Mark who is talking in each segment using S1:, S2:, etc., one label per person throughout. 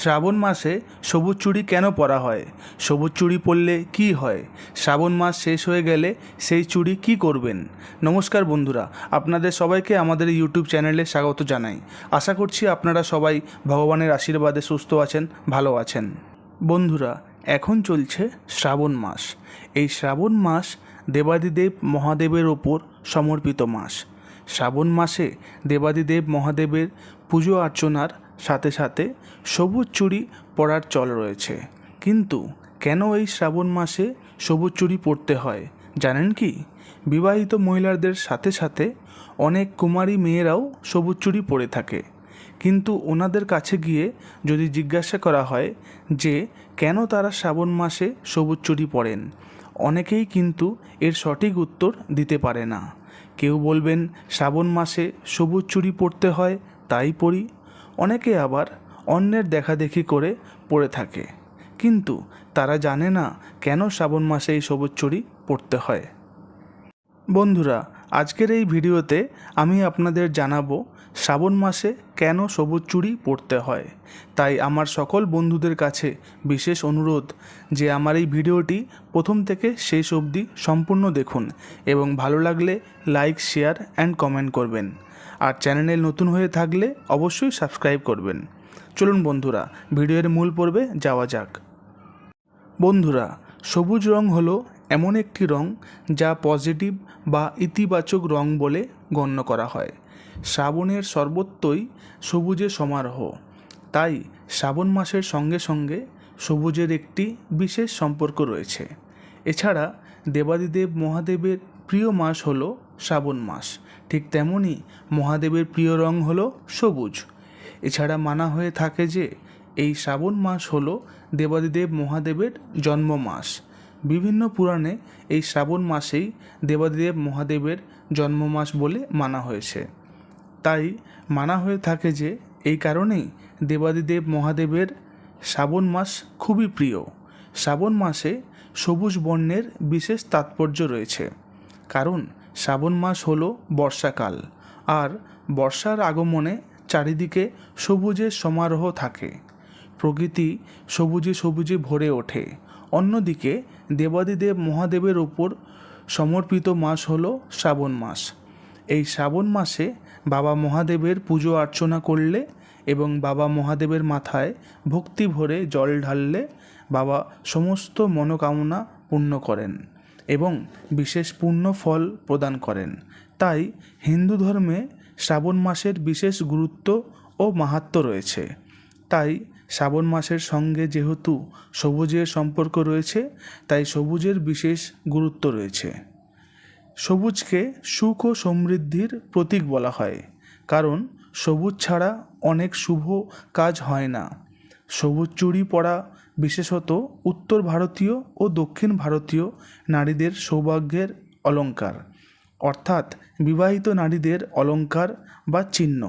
S1: শ্রাবণ মাসে সবুজ চুড়ি কেন পরা হয়? সবুজ চুড়ি পরলে কি হয়? শ্রাবণ মাস শেষ হয়ে গেলে সেই চুড়ি কি করবেন? নমস্কার বন্ধুরা, আপনাদের সবাইকে আমাদের ইউটিউব চ্যানেলে স্বাগত জানাই। আশা করছি আপনারা সবাই ভগবানের আশীর্বাদে সুস্থ আছেন, ভালো আছেন। বন্ধুরা, এখন চলছে শ্রাবণ মাস। এই শ্রাবণ মাস দেবাদিদেব মহাদেবের ওপর সমর্পিত মাস। শ্রাবণ মাসে দেবাদিদেব মহাদেবের পুজো অর্চনার সাথে সাথে সবুজ চুড়ি পরার চল রয়েছে। কিন্তু কেন এই শ্রাবণ মাসে সবুজ চুড়ি পরতে হয়, জানেন কি? বিবাহিত মহিলাদের সাথে সাথে অনেক কুমারী মেয়েরাও সবুজ চুড়ি পরে থাকে। কিন্তু ওনাদের কাছে গিয়ে যদি জিজ্ঞাসা করা হয় যে, কেন তারা শ্রাবণ মাসে সবুজ চুড়ি পরেন? অনেকেই কিন্তু এর সঠিক উত্তর দিতে পারে না। কেউ বলবেন, শ্রাবণ মাসে সবুজ চুড়ি পরতে হয়, তাই পরি। অনেকে আবার অন্যের দেখাদেখি করে পড়ে থাকে। কিন্তু তারা জানে না কেন শ্রাবণ মাসে এই সবুজ চুরি পরতে হয়। বন্ধুরা আজকের এই ভিডিওতে আমি আপনাদের জানাব, শ্রাবণ মাসে কেন সবুজ চুড়ি পরতে হয়? তাই আমার সকল বন্ধুদের কাছে বিশেষ অনুরোধ যে আমার এই ভিডিওটি প্রথম থেকে শেষ অবধি সম্পূর্ণ দেখুন এবং ভালো লাগলে লাইক, শেয়ার অ্যান্ড কমেন্ট করবেন। আর চ্যানেলে নতুন হয়ে থাকলে অবশ্যই সাবস্ক্রাইব করবেন। চলুন বন্ধুরা, ভিডিওর মূল পর্বে যাওয়া যাক। বন্ধুরা, সবুজ রং হলো এমন একটি রং যা পজিটিভ বা ইতিবাচক রং বলে গণ্য করা হয়। শ্রাবণের সর্বত্রই সবুজে সমারোহ। তাই শ্রাবণ মাসের সঙ্গে সঙ্গে সবুজের একটি বিশেষ সম্পর্ক রয়েছে। এছাড়া দেবাদিদেব মহাদেবের প্রিয় মাস হলো শ্রাবণ মাস। ঠিক তেমনই মহাদেবের প্রিয় রং হলো সবুজ। এছাড়া মানা হয়ে থাকে যে এই শ্রাবণ মাস হলো দেবাদিদেব মহাদেবের জন্ম মাস বিভিন্ন পুরাণে এই শ্রাবণ মাসেই দেবাদিদেব মহাদেবের জন্ম মাস বলে মানা হয়েছে। তাই মানা হয়ে থাকে যে এই কারণেই দেবাদিদেব মহাদেবের শ্রাবণ মাস খুবই প্রিয়। শ্রাবণ মাসে সবুজ বর্ণের বিশেষ তাৎপর্য রয়েছে। কারণ শ্রাবণ মাস হল বর্ষাকাল আর বর্ষার আগমনে চারিদিকে সবুজের সমারোহ থাকে। প্রকৃতি সবুজে সবুজে ভরে ওঠে। অন্যদিকে দেবাদিদেব মহাদেবের ওপর সমর্পিত মাস হল শ্রাবণ মাস। এই শ্রাবণ মাসে বাবা মহাদেবের পুজো অর্চনা করলে এবং বাবা মহাদেবের মাথায় ভক্তি ভরে জল ঢাললে বাবা সমস্ত মনোকামনা পূর্ণ করেন এবং বিশেষ পূর্ণ ফল প্রদান করেন। তাই হিন্দু ধর্মে শ্রাবণ মাসের বিশেষ গুরুত্ব ও মাহাত্ম্য রয়েছে। তাই শ্রাবণ মাসের সঙ্গে যেহেতু সবুজের সম্পর্ক রয়েছে, তাই সবুজের বিশেষ গুরুত্ব রয়েছে। সবুজকে সুখ ও সমৃদ্ধির প্রতীক বলা হয়, কারণ সবুজ ছাড়া অনেক শুভ কাজ হয় না। সবুজ চুড়ি পরা বিশেষত উত্তর ভারতীয় ও দক্ষিণ ভারতীয় নারীদের সৌভাগ্যের অলংকার অর্থাৎ বিবাহিত নারীদের অলঙ্কার বা চিহ্ন।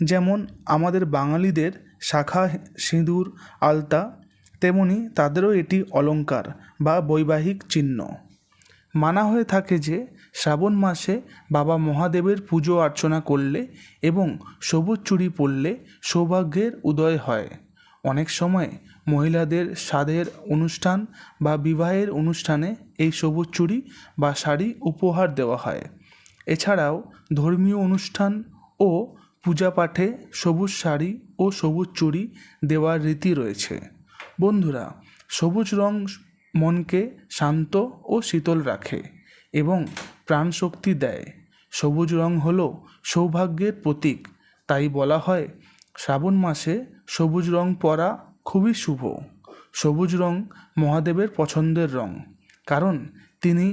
S1: যেমন আমাদের বাঙালিদের শাখা, সিঁদুর, আলতা, তেমনি তাদেরও এটি অলঙ্কার বা বৈবাহিক চিহ্ন। মানা হয়ে থাকে যে, শ্রাবণ মাসে বাবা মহাদেবের পুজো অর্চনা করলে এবং সবুজ চুড়ি পরলে সৌভাগ্যের উদয় হয়। অনেক সময় মহিলাদের স্বাদের অনুষ্ঠান বা বিবাহের অনুষ্ঠানে এই সবুজ চুড়ি বা শাড়ি উপহার দেওয়া হয়। এছাড়াও ধর্মীয় অনুষ্ঠান ও পূজা পাঠে সবুজ শাড়ি ও সবুজ চুড়ি দেওয়ার রীতি রয়েছে। বন্ধুরা, সবুজ রং মনকে শান্ত ও শীতল রাখে এবং প্রাণশক্তি দেয়। সবুজ রং হলো সৌভাগ্যের প্রতীক, তাই বলা হয় শ্রাবণ মাসে সবুজ রং পরা খুবই শুভ। সবুজ রং মহাদেবের পছন্দের রং, কারণ তিনি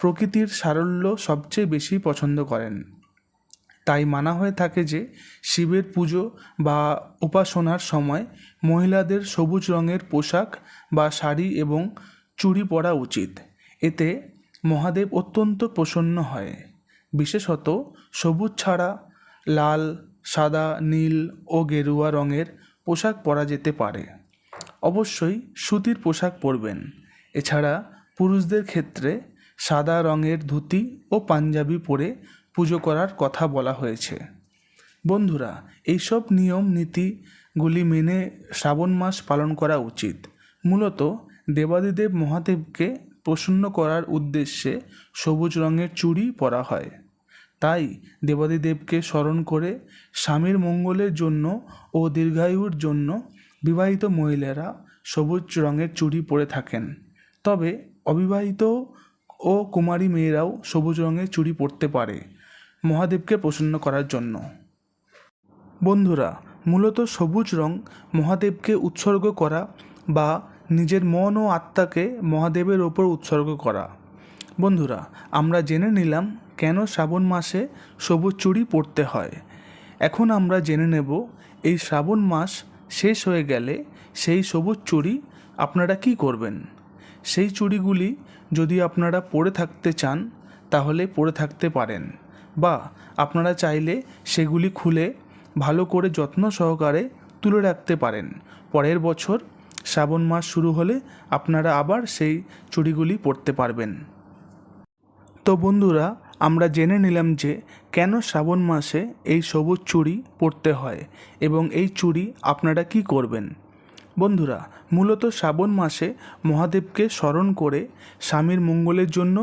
S1: প্রকৃতির সারল্য সবচেয়ে বেশি পছন্দ করেন। তাই মানা হয়ে থাকে যে শিবের পুজো বা উপাসনার সময় মহিলাদের সবুজ রঙের পোশাক বা শাড়ি এবং চুড়ি পরা উচিত। এতে মহাদেব অত্যন্ত প্রসন্ন হয়। বিশেষত সবুজ ছাড়া লাল, সাদা, নীল ও গেরুয়া রঙের পোশাক পরা যেতে পারে। অবশ্যই সুতির পোশাক পরবেন। এছাড়া পুরুষদের ক্ষেত্রে সাদা রঙের ধুতি ও পাঞ্জাবি পরে পুজো করার কথা বলা হয়েছে। বন্ধুরা, এইসব নিয়ম নীতি গুলি মেনে শ্রাবণ মাস পালন করা উচিত। মূলত দেবাদিদেব মহাদেবকে প্রসন্ন করার উদ্দেশ্যে সবুজ রঙের চুড়ি পরা হয়। তাই দেবাদিদেবকে স্মরণ করে স্বামীর মঙ্গলের জন্য ও দীর্ঘায়ুর জন্য বিবাহিত মহিলারা সবুজ রঙের চুড়ি পরে থাকেন। তবে অবিবাহিত ও কুমারী মেয়েরাও সবুজ রঙের চুড়ি পরতে পারে। মহাদেবকে প্রসন্ন করার জন্য। বন্ধুরা, মূলত সবুজ রং মহাদেবকে উৎসর্গ করা বা নিজের মন ও আত্মাকে মহাদেবের ওপর উৎসর্গ করা। বন্ধুরা, আমরা জেনে নিলাম কেন শ্রাবণ মাসে সবুজ চুড়ি পরতে হয়। এখন আমরা জেনে নেব, এই শ্রাবণ মাস শেষ হয়ে গেলে সেই সবুজ চুড়ি আপনারা কি করবেন? সেই চুড়িগুলি যদি আপনারা পরে থাকতে চান, তাহলে পরে থাকতে পারেন। বা আপনারা চাইলে সেগুলি খুলে ভালো করে যত্ন সহকারে তুলে রাখতে পারেন। পরের বছর শ্রাবণ মাস শুরু হলে আপনারা আবার সেই চুড়িগুলি পরতে পারবেন। তো বন্ধুরা, আমরা জেনে নিলাম যে কেন শ্রাবণ মাসে এই সবুজ চুড়ি পরতে হয় এবং এই চুড়ি আপনারা কি করবেন? বন্ধুরা, মূলত শ্রাবণ মাসে মহাদেবকে স্মরণ করে স্বামীর মঙ্গলের জন্য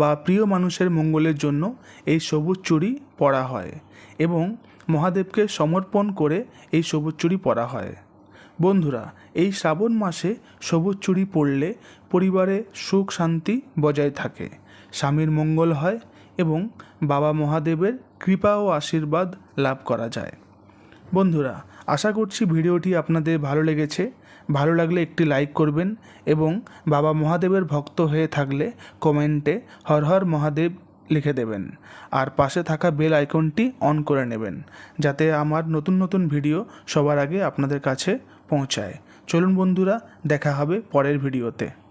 S1: বা প্রিয় মানুষের মঙ্গলের জন্য এই সবুজ চুরি পরা হয় এবং মহাদেবকে সমর্পণ করে এই সবুজ চুড়ি পরা হয়। বন্ধুরা, এই শ্রাবণ মাসে সবুজ চুরি পরলে পরিবারে সুখ শান্তি বজায় থাকে, স্বামীর মঙ্গল হয় এবং বাবা মহাদেবের কৃপা ও আশীর্বাদ লাভ করা যায়। বন্ধুরা, আশা করছি ভিডিওটি আপনাদের ভালো লেগেছে। ভালো লাগলে একটি লাইক করবেন এবং বাবা মহাদেবের ভক্ত হয়ে থাকলে কমেন্টে হর হর মহাদেব লিখে দেবেন। আর পাশে থাকা বেল আইকনটি অন করে নেবেন, যাতে আমার নতুন নতুন ভিডিও সবার আগে আপনাদের কাছে পৌঁছায়। চলুন বন্ধুরা, দেখা হবে পরের ভিডিওতে।